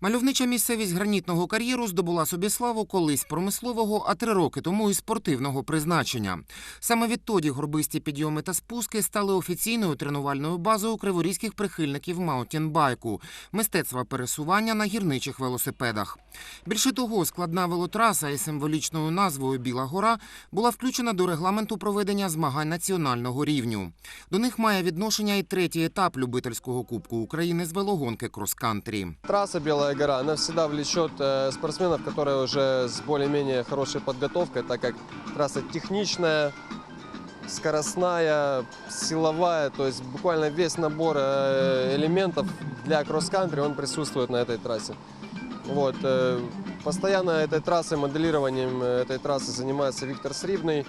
Мальовнича місцевість гранітного кар'єру здобула собі славу колись промислового, а три роки тому і спортивного призначення. Саме відтоді горбисті підйоми та спуски стали офіційною тренувальною базою криворізьких прихильників маутінбайку – мистецтва пересування на гірничих велосипедах. Більше того, складна велотраса із символічною назвою Біла гора була включена до регламенту проведення змагань національного рівню. До них має відношення і третій етап любительського кубку України з велогонки крос-кантрі. Трасса Белая гора, она всегда влечет э, спортсменов, которые уже с более-менее хорошей подготовкой, так как трасса техничная, скоростная, силовая, то есть буквально весь набор э, элементов для кросс-кантри, он присутствует на этой трассе. Вот, э, постоянно этой трассой, моделированием этой трассы занимается Виктор Срибный,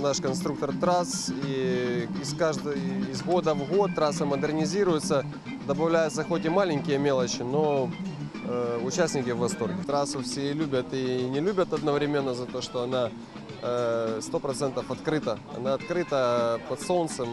наш конструктор трасс. И из, каждого, из года в год трасса модернизируется, добавляются хоть и маленькие мелочи, но участники в восторге. Трассу все любят и не любят одновременно за то, что она э, 100% открыта. Она открыта под солнцем.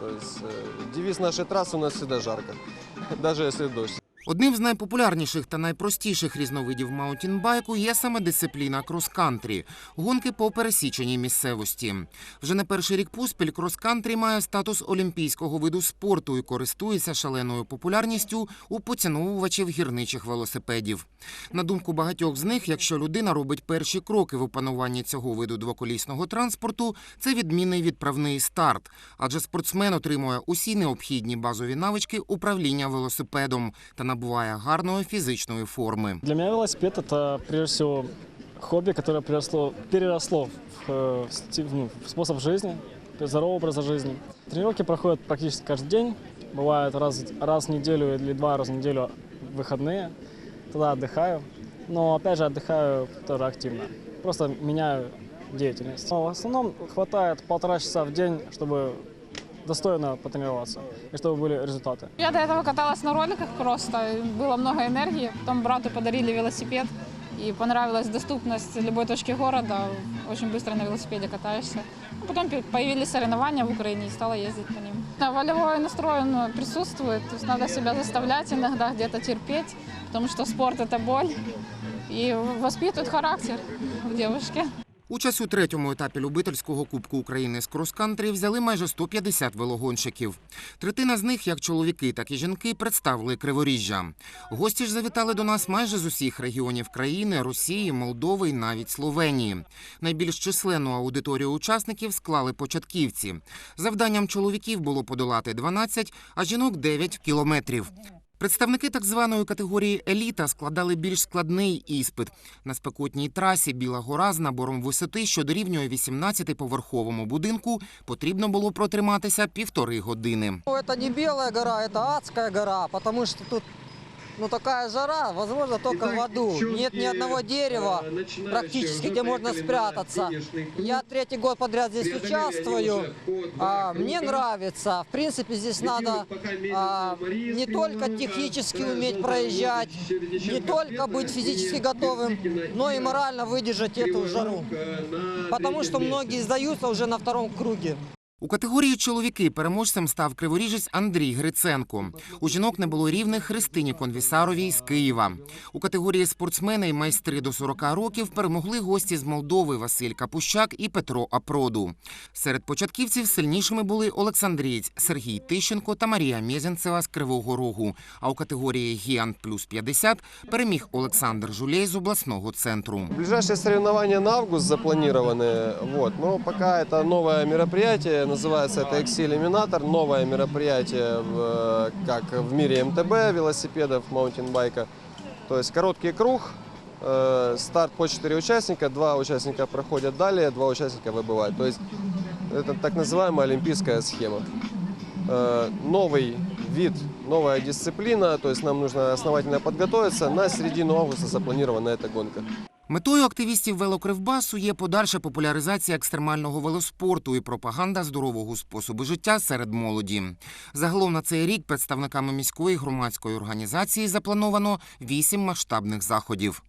То есть э, девиз нашей трассы у нас всегда жарко, даже если дождь. Одним з найпопулярніших та найпростіших різновидів маунтінбайку є саме дисципліна крос-кантрі – гонки по пересіченій місцевості. Вже не перший рік поспіль крос-кантрі має статус олімпійського виду спорту і користується шаленою популярністю у поціновувачів гірничих велосипедів. На думку багатьох з них, якщо людина робить перші кроки в опануванні цього виду двоколісного транспорту, це відмінний відправний старт, адже спортсмен отримує усі необхідні базові навички управління велосипедом та набуває гарної фізичної форми. Для меня велосипед это прежде всего хобби, которое переросло, переросло в, э, в стиль- ну, в способ жизни, здорового образа жизни. Тренировки проходят практически каждый день. Бывает раз, раз в неделю или два раза в неделю выходные. Тогда отдыхаю. Но опять же отдыхаю тоже активно. Просто меняю деятельность. Но в основном хватает полтора часа в день, чтобы достойно потренироваться и чтобы были результаты. Я до этого каталась на роликах просто, и было много энергии. Потом брату подарили велосипед, и понравилась доступность любой точки города. Очень быстро на велосипеде катаешься. А Потом пе- появились соревнования в Украине, и стала ездить по ним. Да, волевой настрой он присутствует, то есть надо себя заставлять иногда где-то терпеть, потому что спорт – это боль. И воспитывает характер в девушке. Участь у третьому етапі любительського кубку України з крос-кантрі взяли майже 150 велогонщиків. Третина з них, як чоловіки, так і жінки, представили Криворіжжя. Гості ж завітали до нас майже з усіх регіонів країни, Росії, Молдови і навіть Словенії. Найбільш численну аудиторію учасників склали початківці. Завданням чоловіків було подолати 12, а жінок 9 кілометрів. Представники так званої категорії еліта складали більш складний іспит. На спекотній трасі Біла гора з набором висоти, що дорівнює 18-поверховому будинку, потрібно було протриматися півтори години. Це Это не біла гора, це адська гора, потому що тут ну, такая жара, возможно, только в аду. Нет ни одного дерева практически, где можно спрятаться. Я третий год подряд здесь участвую. А, Мне нравится. В принципе, здесь надо а, не только технически уметь проезжать, не только быть физически готовым, но и морально выдержать эту жару. Потому что многие сдаются уже на втором круге. У категорії чоловіки переможцем став криворіжець Андрій Гриценко. У жінок не було рівних Христині Конвісаровій з Києва. У категорії спортсмени і майстри до 40 років перемогли гості з Молдови Василь Капущак і Петро Апроду. Серед початківців сильнішими були Олександрієць Сергій Тищенко та Марія Мєзенцева з Кривого Рогу. А у категорії Гіант плюс 50 переміг Олександр Жулей з обласного центру. Ближайшие соревнования на август запланированы, вот, но пока это новое мероприятие, называется это XC Eliminator, новое мероприятие в, как в мире МТБ велосипедов, маунтинбайка. То есть короткий круг, э, старт по 4 участника, два участника проходят далее, два участника выбывают. То есть это так называемая олимпийская схема. Э, новый вид, новая дисциплина, то есть нам нужно основательно подготовиться. На середину августа запланирована эта гонка. Метою активістів велокривбасу є подальша популяризація екстремального велоспорту і пропаганда здорового способу життя серед молоді. Загалом на цей рік представниками міської громадської організації заплановано вісім масштабних заходів.